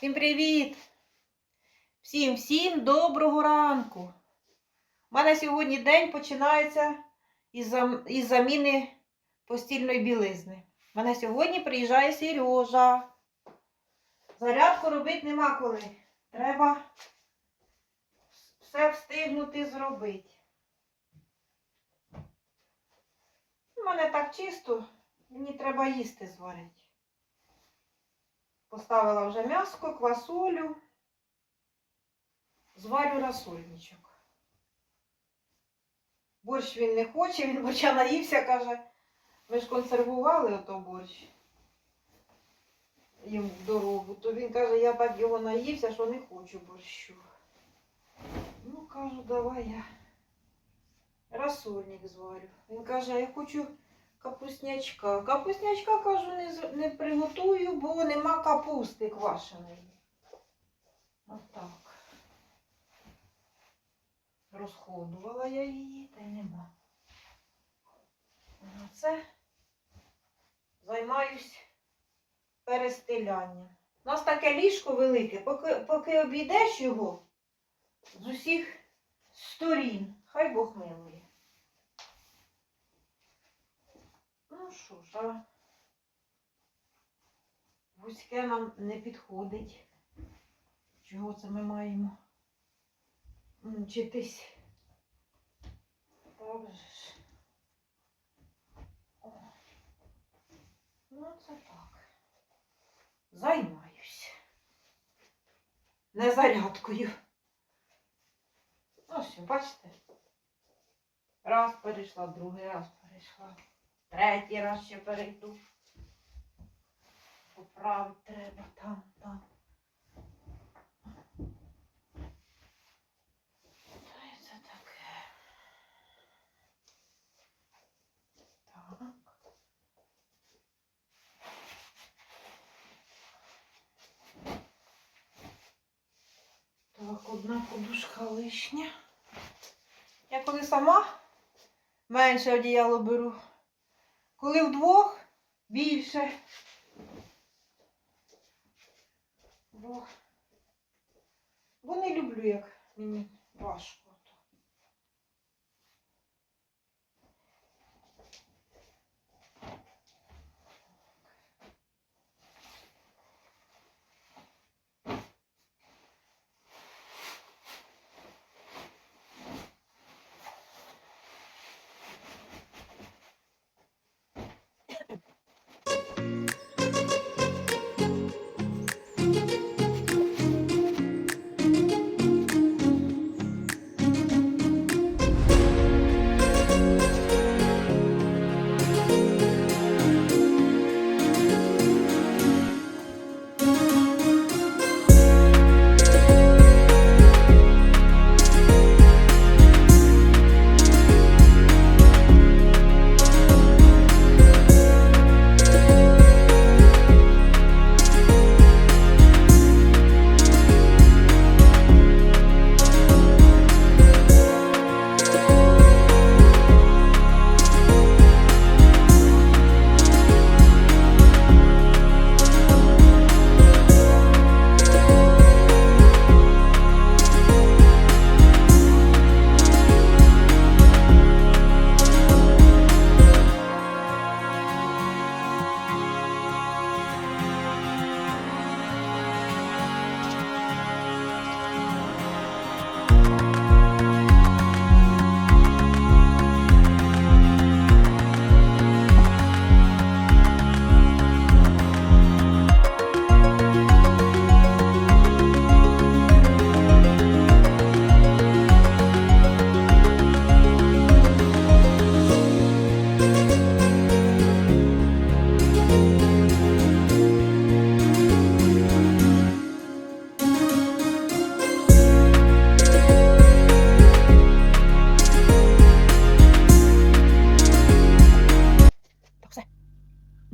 Всім привіт! Всім всім доброго ранку! У мене сьогодні день починається із, із заміни постільної білизни. У мене сьогодні приїжджає Сережа. Зарядку робити нема коли. Треба все встигнути зробити. У мене так чисто, мені треба їсти зварити. Поставила вже м'яско, квасолю. Зварю розсольничок. Борщ він не хоче, він хоча наївся, каже, ми ж консервували ото борщ йому в дорогу. То він каже, я так його наївся, що не хочу борщу. Ну, кажу, давай я розсольник зварю. Він каже, я хочу капуснячка. Капуснячка, кажу, не, не приготую, бо нема капусти квашеної. Отак. Розходувала я її, та й нема. Це займаюсь перестилянням. У нас таке ліжко велике, поки, поки обійдеш його з усіх сторін, хай Бог милує. Ну що ж, а вузьке нам не підходить. Чого це ми маємо мучитись? Так же ж. О. Ну, це так. Займаюсь. Не зарядкою. Ну, все, бачите? Раз перейшла, другий раз перейшла. Третій раз ще перейду. Поправити треба там, там. Та й це таке. Так. Так, одна подушка лишня. Я коли сама менше одіяло беру. Коли вдвох більше. Бо, не люблю, як мені важко.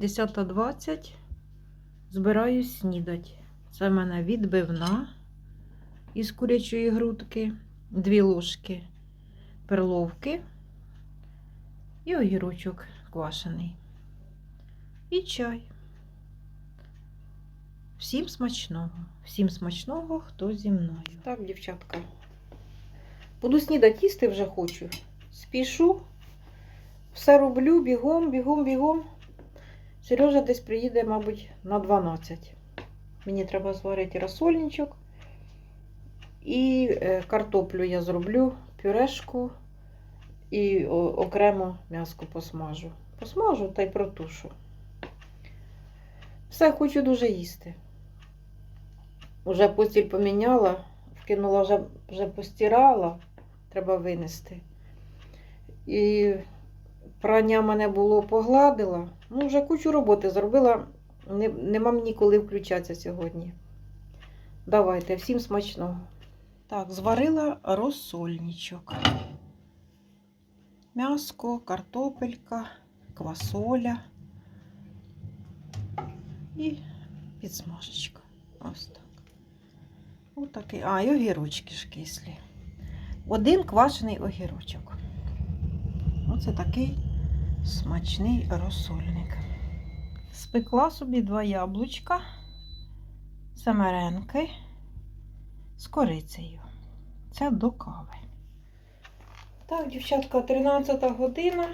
10.20. Збираюсь снідати. Це в мене відбивна із курячої грудки, дві ложки перловки і огірочок квашений. І чай. Всім смачного. Всім смачного, хто зі мною. Так, дівчатка. Буду снідати їсти вже хочу. Спішу. Все роблю бігом, бігом, бігом. Сережа десь приїде, мабуть, на 12. Мені треба зварити розсольничок. І е, картоплю я зроблю, пюрешку і окремо м'яско посмажу. Посмажу та й протушу. Все, хочу дуже їсти. Уже постіль поміняла, вкинула, вже, вже постирала, треба винести. І прання мене було погладила. Ну, вже кучу роботи зробила. Не, нема мені коли включатися сьогодні. Давайте, всім смачного. Так, зварила розсольничок. М'яско, картопелька, квасоля і підсмажечка. Ось так. Ось такий. А, і огірочки ж кислі. Один квашений огірочок. Оце такий смачний розсольник. Спекла собі два яблучка, семеренки з корицею. Це до кави. Так, дівчатка, 13 година.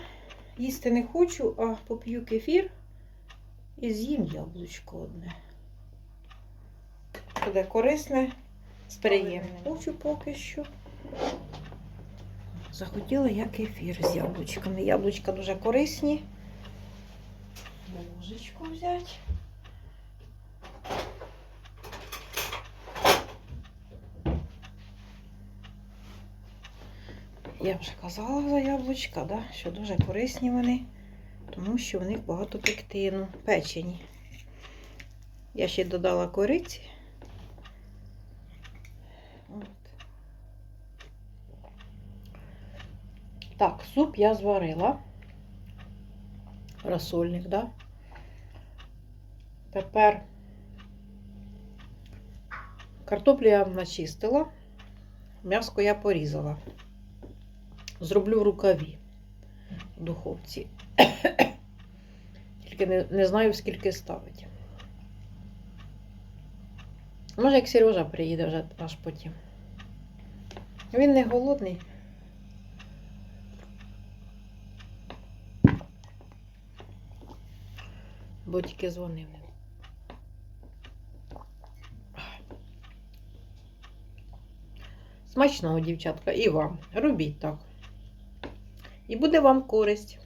Їсти не хочу, а поп'ю кефір і з'їм яблучко одне. Буде корисне з приємним. Хочу поки що. Захотіла я кефір з яблучками. Яблучка дуже корисні. Ложечку взяти. Я вже казала за яблучка, да, що дуже корисні вони, тому що в них багато пектину, печені. Я ще додала кориці. Так, суп я зварила. Розсольник, да? Тепер картоплю я начистила, м'яско я порізала. Зроблю в рукаві в духовці. Тільки не, не знаю, скільки ставити. Може, як Сережа приїде вже аж потім. Він не голодний. Бо тільки дзвонив. Смачного, дівчатка, і вам. Робіть так. І буде вам користь.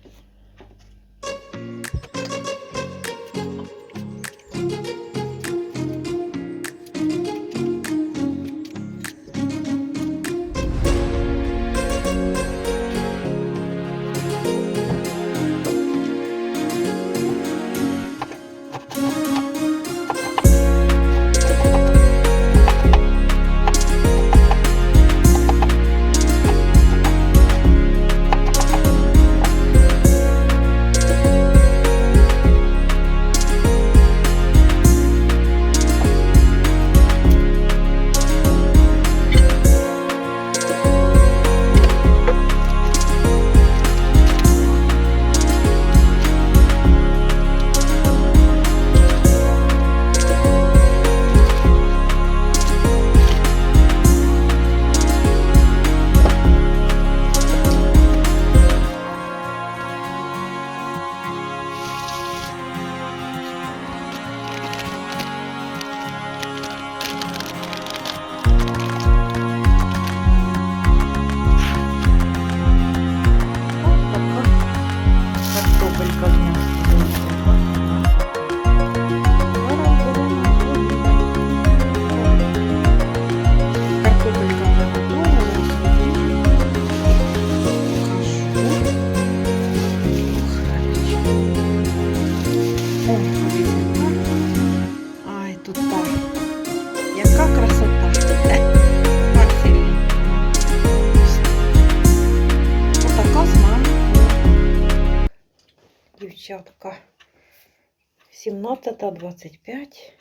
17.25.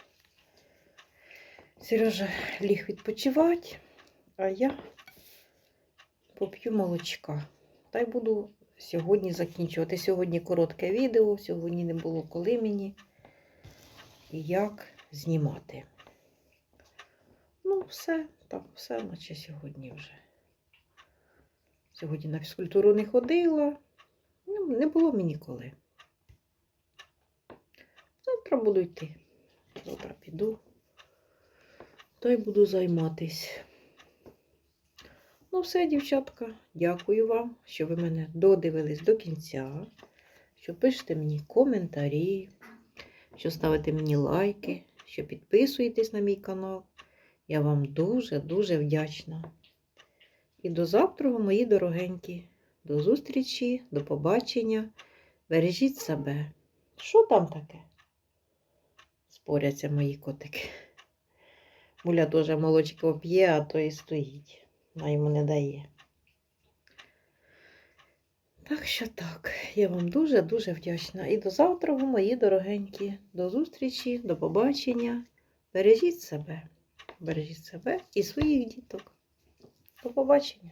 Сережа ліг відпочивати, а я поп'ю молочка. Та й буду сьогодні закінчувати. Сьогодні коротке відео, сьогодні не було коли мені і як. знімати. Ну, все, так, все, наче сьогодні вже. Сьогодні на фізкультуру не ходила. Ну, не було мені коли. Завтра буду йти. Завтра піду. Та й буду займатись. Ну, все, дівчатка, дякую вам, що ви мене додивились до кінця, що пишете мені коментарі, що ставите мені лайки, що підписуєтесь на мій канал. Я вам дуже-дуже вдячна. І до завтра, мої дорогенькі. До зустрічі, до побачення. Бережіть себе. Що там таке? Споряться мої котики. Муля теж молочко п'є, а то і стоїть. Вона йому не дає. Так що так, я вам дуже-дуже вдячна. І до завтра, мої дорогенькі. До зустрічі, до побачення. Бережіть себе. Бережіть себе і своїх діток. До побачення.